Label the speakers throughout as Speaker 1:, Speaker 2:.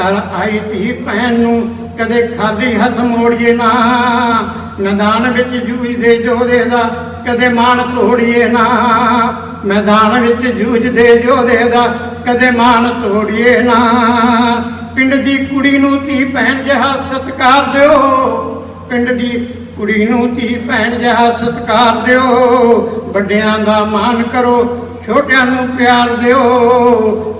Speaker 1: ਕਰ ਆਈ ਧੀ ਭੈਣ ਨੂੰ, ਕਦੇ ਖਾਲੀ ਹੱਥ ਮੋੜੀਏ ਨਾ। ਮੈਦਾਨ ਵਿੱਚ ਜੂਝਦੇ ਜੋਧੇ ਦਾ, ਕਦੇ ਮਾਣ ਤੋੜੀਏ ਨਾ। ਮੈਦਾਨ ਵਿੱਚ ਜੂਝਦੇ ਜੋਧੇ ਦਾ, ਕਦੇ ਮਾਣ ਤੋੜੀਏ ਨਾ। ਪਿੰਡ ਦੀ ਕੁੜੀ ਨੂੰ ਧੀ ਭੈਣ ਜਿਹਾ ਸਤਿਕਾਰ ਦਿਓ। ਪਿੰਡ ਦੀ ਕੁੜੀ ਨੂੰ ਧੀ ਭੈਣ ਜਿਹਾ ਸਤਿਕਾਰ ਦਿਓ। ਵੱਡਿਆਂ ਦਾ ਮਾਣ ਕਰੋ, ਛੋਟਿਆਂ ਨੂੰ ਪਿਆਰ ਦਿਓ।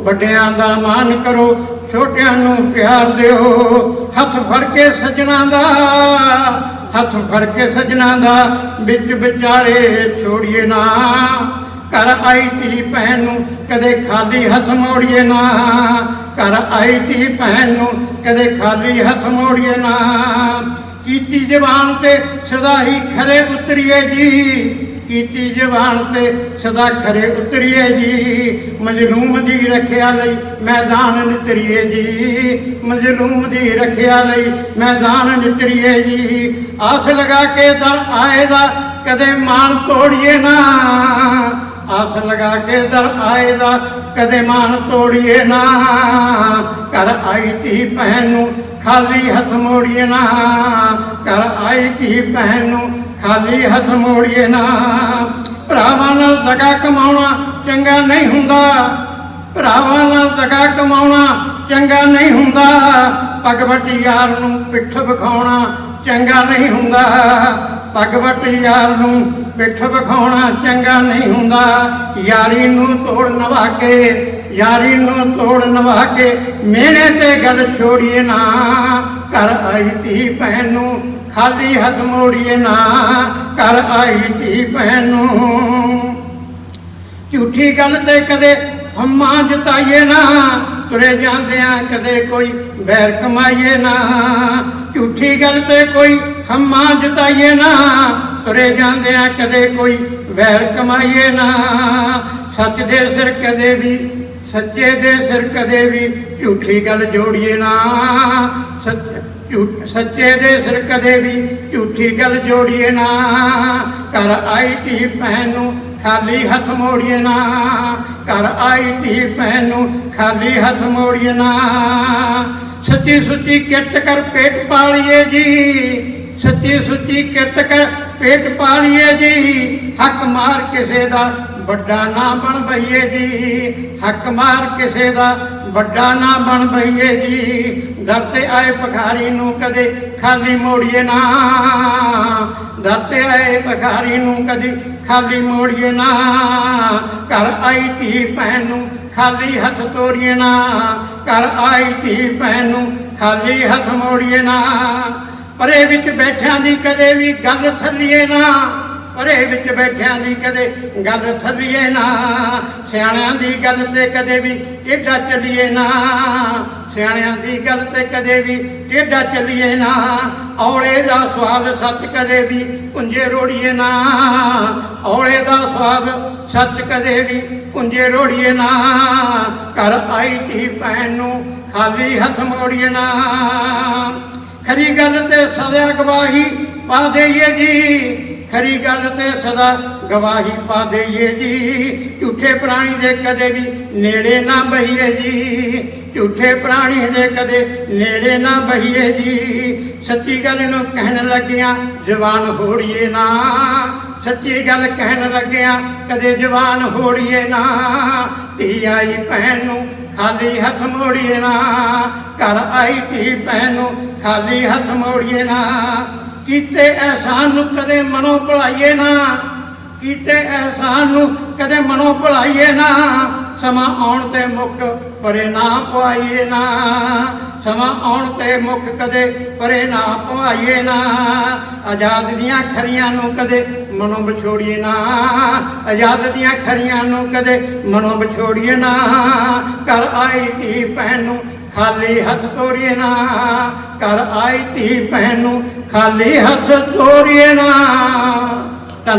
Speaker 1: ਵੱਡਿਆਂ ਦਾ ਮਾਣ ਕਰੋ ਛੋਟਿਆਂ ਨੂੰ ਪਿਆਰ ਦਿਓ। ਹੱਥ ਫੜ ਕੇ ਸੱਜਣਾ ਦਾ, ਹੱਥ ਫੜ ਕੇ ਸੱਜਣਾ ਦਾ, ਵਿੱਚ ਵਿਚਾਰੇ ਛੋੜੀਏ ਨਾ। ਘਰ ਆਈ ਧੀ ਭੈਣ ਨੂੰ ਕਦੇ ਖਾਲੀ ਹੱਥ ਮੋੜੀਏ ਨਾ। ਘਰ ਆਈ ਧੀ ਭੈਣ ਨੂੰ ਕਦੇ ਖਾਲੀ ਹੱਥ ਮੋੜੀਏ ਨਾ। ਕੀਤੀ ਜਵਾਨ ਤੇ ਸਦਾ ਹੀ ਖਰੇ ਉਤਰੀਏ ਜੀ। ਕੀਤੀ ਜਵਾਨ ਤੇ ਸਦਾ ਖਰੇ ਉਤਰੀਏ ਜੀ। ਮਜਲੂਮ ਦੀ ਰੱਖਿਆ ਲਈ ਮੈਦਾਨ ਨਿਤਰੀਏ ਜੀ। ਮਜਲੂਮ ਦੀ ਰੱਖਿਆ ਲਈ ਮੈਦਾਨ ਨਿਤਰੀਏ ਜੀ। ਆਸ ਲਗਾ ਕੇ ਦਰ ਆਏ ਦਾ ਕਦੇ ਮਾਨ ਤੋੜੀਏ ਨਾ। ਆਸ ਲਗਾ ਕੇ ਦਰ ਆਏ ਦਾ ਕਦੇ ਮਾਨ ਤੋੜੀਏ ਨਾ। ਕਰ ਆਈ ਤੀ ਭੈਣ ਨੂੰ ਖਾਲੀ ਹੱਥ ਮੋੜੀਏ ਨਾ। ਕਰ ਆਈ ਤੀ ਭੈਣ ਨੂੰ ਖਾਲੀ ਹੱਥ ਮੋੜੀਏ ਨਾ। ਭਰਾਵਾਂ ਨਾਲ ਦਗਾ ਕਮਾਉਣਾ ਚੰਗਾ ਨਹੀਂ ਹੁੰਦਾ। ਭਰਾਵਾਂ ਨਾਲ ਦਗਾ ਕਮਾਉਣਾ ਚੰਗਾ ਨਹੀਂ ਹੁੰਦਾ। ਪੱਗ ਯਾਰ ਨੂੰ ਪਿੱਠ ਵਿਖਾਉਣਾ ਚੰਗਾ ਨਹੀਂ ਹੁੰਦਾ। ਪੱਗ ਯਾਰ ਨੂੰ ਪਿੱਠ ਵਿਖਾਉਣਾ ਚੰਗਾ ਨਹੀਂ ਹੁੰਦਾ। ਯਾਰੀ ਨੂੰ ਤੋੜ ਨਵਾ ਕੇ, ਯਾਰੀ ਨੂੰ ਤੋੜ ਨਵਾ ਕੇ ਮੇਰੇ ਤੇ ਗੱਲ ਛੋੜੀਏ ਨਾ। ਘਰ ਆਈ ਤੀ ਭੈਣ ਨੂੰ ਖਾਲੀ ਹੱਥ ਮੋੜੀਏ ਨਾ, ਘਰ ਆਈ ਧੀ ਭੈਣ। ਨੂੰ ਝੂਠੀ ਗੱਲ ਤੇ ਕਦੇ ਹੰਮਾ ਜਤਾਈਏ ਨਾ, ਤੁਰੇ ਜਾਂਦਿਆਂ ਕਦੇ ਕੋਈ ਬੈਰ ਕਮਾਈਏ ਨਾ। ਝੂਠੀ ਗੱਲ ਤੇ ਕੋਈ ਹੰਮਾ ਜਤਾਈਏ ਨਾ, ਤੁਰੇ ਜਾਂਦਿਆਂ ਕਦੇ ਕੋਈ ਵੈਰ ਕਮਾਈਏ ਨਾ। ਸੱਚ ਦੇ ਸਿਰ ਕਦੇ ਵੀ, ਸੱਚੇ ਦੇ ਸਿਰ ਕਦੇ ਵੀ ਝੂਠੀ ਗੱਲ ਜੋੜੀਏ ਨਾ। ਸੱਚ ਝੂਠ ਸੱਚੇ ਦੇ ਸਿਰ ਕਦੇ ਵੀ ਝੂਠੀ ਗੱਲ ਜੋੜੀਏ ਨਾ। ਘਰ ਆਈ ਧੀ ਭੈਣ ਨੂੰ ਖਾਲੀ ਹੱਥ ਮੋੜੀਏ ਨਾ। ਘਰ ਆਈ ਧੀ ਭੈਣ ਨੂੰ ਖਾਲੀ ਹੱਥ ਮੋੜੀਏ ਨਾ। ਸੱਚੀ ਸੁੱਚੀ ਕਿਰਤ ਕਰ ਪੇਟ ਪਾਲੀਏ ਜੀ। ਸੱਚੀ ਸੁੱਚੀ ਕਿਰਤ ਕਰ ਪੇਟ ਪਾਲੀਏ ਜੀ, ਹੱਕ ਮਾਰ ਕਿਸੇ ਦਾ ਵੱਡਾ ਨਾ ਬਣ ਬਈਏ ਜੀ। ਹੱਕ ਮਾਰ ਕਿਸੇ ਦਾ ਵੱਡਾ ਨਾ ਬਣ ਬਈਏ ਜੀ। ਦਰ ਤੇ ਆਏ ਭਖਾਰੀ ਨੂੰ ਕਦੇ ਖਾਲੀ ਮੋੜੀਏ ਨਾ। ਦਰ ਤੇ ਆਏ ਭਖਾਰੀ ਨੂੰ ਕਦੇ ਖਾਲੀ ਮੋੜੀਏ ਨਾ। ਘਰ ਆਈ ਧੀ ਭੈਣ ਨੂੰ ਖਾਲੀ ਹੱਥ ਤੋੜੀਏ ਨਾ। ਘਰ ਆਈ ਧੀ ਭੈਣ ਨੂੰ ਖਾਲੀ ਹੱਥ ਮੋੜੀਏ ਨਾ। ਪਰੇ ਵਿੱਚ ਬੈਠਿਆਂ ਦੀ ਕਦੇ ਵੀ ਗੱਲ ਥੱਲੀਏ ਨਾ, ਪਰੇ ਵਿੱਚ ਬੈਠਿਆਂ ਦੀ ਕਦੇ ਗੱਲ ਥੱਲੀਏ ਨਾ, ਸਿਆਣਿਆਂ ਦੀ ਗੱਲ ਤੇ ਕਦੇ ਵੀ ਟੇਢਾ ਚੱਲੀਏ ਨਾ, ਸਿਆਣਿਆਂ ਦੀ ਗੱਲ ਤੇ ਕਦੇ ਵੀ ਟੇਢਾ ਚੱਲੀਏ ਨਾ, ਔਲੇ ਦਾ ਸਵਾਦ ਸੱਚ ਕਦੇ ਵੀ ਪੁੰਜੇ ਰੋੜੀਏ ਨਾ, ਔਲੇ ਦਾ ਸਵਾਦ ਸੱਚ ਕਦੇ ਵੀ ਪੁੰਜੇ ਰੋੜੀਏ ਨਾ, ਘਰ ਆਈ ਧੀ ਭੈਣ ਨੂੰ ਖਾਲੀ ਹੱਥ ਮੋੜੀਏ ਨਾ। ਖਰੀ ਗੱਲ ਤੇ ਸਦਾ ਗਵਾਹੀ ਪਾ ਦੇਈਏ ਜੀ। ਖਰੀ ਗੱਲ ਤੇ ਸਦਾ ਗਵਾਹੀ ਪਾ ਦੇਈਏ ਜੀ। ਝੂਠੇ ਪ੍ਰਾਣੀ ਦੇ ਕਦੇ ਵੀ ਨੇੜੇ ਨਾ ਬਹੀਏ ਜੀ। ਝੂਠੇ ਪ੍ਰਾਣੀ ਦੇ ਕਦੇ ਨੇੜੇ ਨਾ ਬਹੀਏ ਜੀ। ਸੱਚੀ ਗੱਲ ਨੂੰ ਕਹਿਣ ਲੱਗਿਆ ਜ਼ਬਾਨ ਹੋੜੀਏ ਨਾ। ਸੱਚੀ ਗੱਲ ਕਹਿਣ ਲੱਗਿਆ ਕਦੇ ਜ਼ਬਾਨ ਹੋੜੀਏ ਨਾ। ਧੀ ਆਈ ਭੈਣ ਨੂੰ ਖਾਲੀ ਹੱਥ ਮੋੜੀਏ ਨਾ। ਘਰ ਆਈ ਧੀ ਭੈਣ ਨੂੰ ਖਾਲੀ ਹੱਥ ਮੋੜੀਏ ਨਾ। ਕੀਤੇ ਅਹਿਸਾਨ ਨੂੰ ਕਦੇ ਮਨੋਂ ਭੁਲਾਈਏ ਨਾ। ਕੀਤੇ ਅਹਿਸਾਨ ਨੂੰ ਕਦੇ ਮਨੋਂ ਭੁਲਾਈਏ ਨਾ। ਸਮਾਂ ਆਉਣ ਤੇ ਮੁੱਖ ਪਰੇ ਨਾ ਪਵਾਈਏ ਨਾ। ਸਮਾਂ ਆਉਣ ਤੇ ਮੁੱਖ ਕਦੇ ਪਰੇ ਨਾ ਪਵਾਈਏ ਨਾ। ਆਜ਼ਾਦ ਦੀਆਂ ਖਰੀਆਂ ਨੂੰ ਕਦੇ ਮਨੋਂ ਵਿਛੋੜੀਏ ਨਾ। ਆਜ਼ਾਦ ਦੀਆਂ ਖਰੀਆਂ ਨੂੰ ਕਦੇ ਮਨੋਂ ਵਿਛੋੜੀਏ ਨਾ। ਘਰ ਆਈ ਧੀ ਭੈਣ ਨੂੰ ਖਾਲੀ ਹੱਥ ਤੋਰੀਏ ਨਾ ਘਰ ਆਈ ਧੀ ਭੈਣ ਨੂੰ ਖਾਲੀ ਹੱਥ ਤੋਰੀਏ ਨਾ।